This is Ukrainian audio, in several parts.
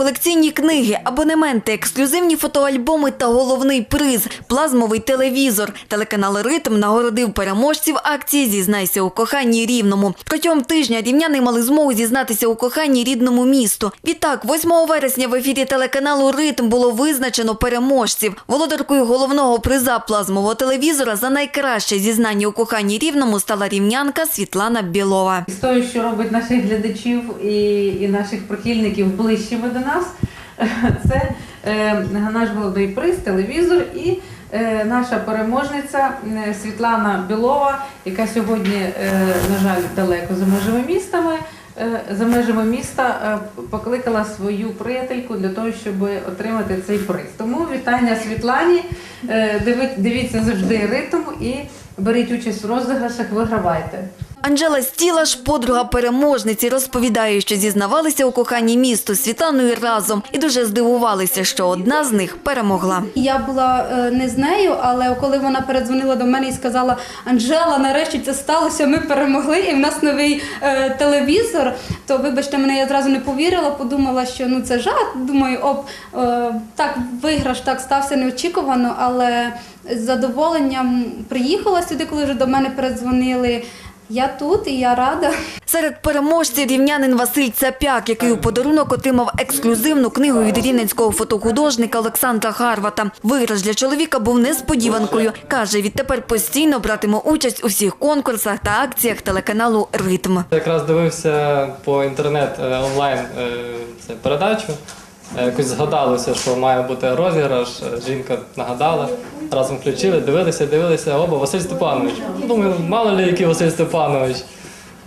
колекційні книги, абонементи, ексклюзивні фотоальбоми та головний приз плазмовий телевізор. Телеканал Ритм нагородив переможців акції Зізнайся у коханні рівному. Протягом тижня рівняни мали змогу зізнатися у коханні рідному місту. Відтак, 8 вересня в ефірі телеканалу Ритм було визначено переможців. Володаркою головного приза плазмового телевізора за найкраще зізнання у коханні рівному стала рівнянка Світлана Білова. З того, що робить наших глядачів і, наших прихильників ближчими до нас, це е, наш головний приз, телевізор і е, наша переможниця е, Світлана Білова, яка сьогодні, на жаль, далеко за межами містами. За межами міста покликала свою приятельку для того, щоб отримати цей приз. Тому вітання Світлані. Дивіться завжди ритм і беріть участь в розіграшах, вигравайте. Анжела Стілаш, подруга переможниці, розповідає, що зізнавалися у коханні місту з Світланою разом і дуже здивувалися, що одна з них перемогла. Я була е, не з нею, але коли вона передзвонила до мене і сказала: Анжела, нарешті це сталося, ми перемогли, і в нас новий е, телевізор. То вибачте, мене я зразу не повірила, подумала, що ну це жарт. Думаю, оп, е, так виграш так стався неочікувано, але з задоволенням приїхала сюди, коли вже до мене передзвонили. Я тут і я рада. Серед переможців рівнянин Василь Цапяк, який у подарунок отримав ексклюзивну книгу від рівненського фотохудожника Олександра Гарвата. Виграш для чоловіка був несподіванкою. Каже, відтепер постійно братиме участь у всіх конкурсах та акціях телеканалу Ритм. Якраз дивився по інтернет е, онлайн е, це передачу. Е, Якось згадалося, що має бути розіграш. Жінка нагадала. Разом включили, дивилися, дивилися, оба Василь Степанович. Ну, Думаю, мало ли який Василь Степанович.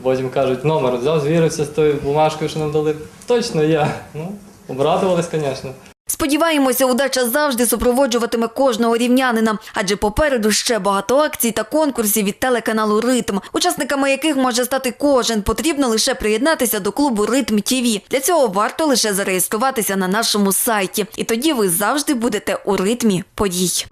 Потім кажуть, номер взяв, звірився з тою бумажкою, що нам дали. Точно я. Ну, обрадувались, звісно. Сподіваємося, удача завжди супроводжуватиме кожного рівнянина, адже попереду ще багато акцій та конкурсів від телеканалу Ритм, учасниками яких може стати кожен. Потрібно лише приєднатися до клубу Ритм ТІВІ. Для цього варто лише зареєструватися на нашому сайті, і тоді ви завжди будете у ритмі подій.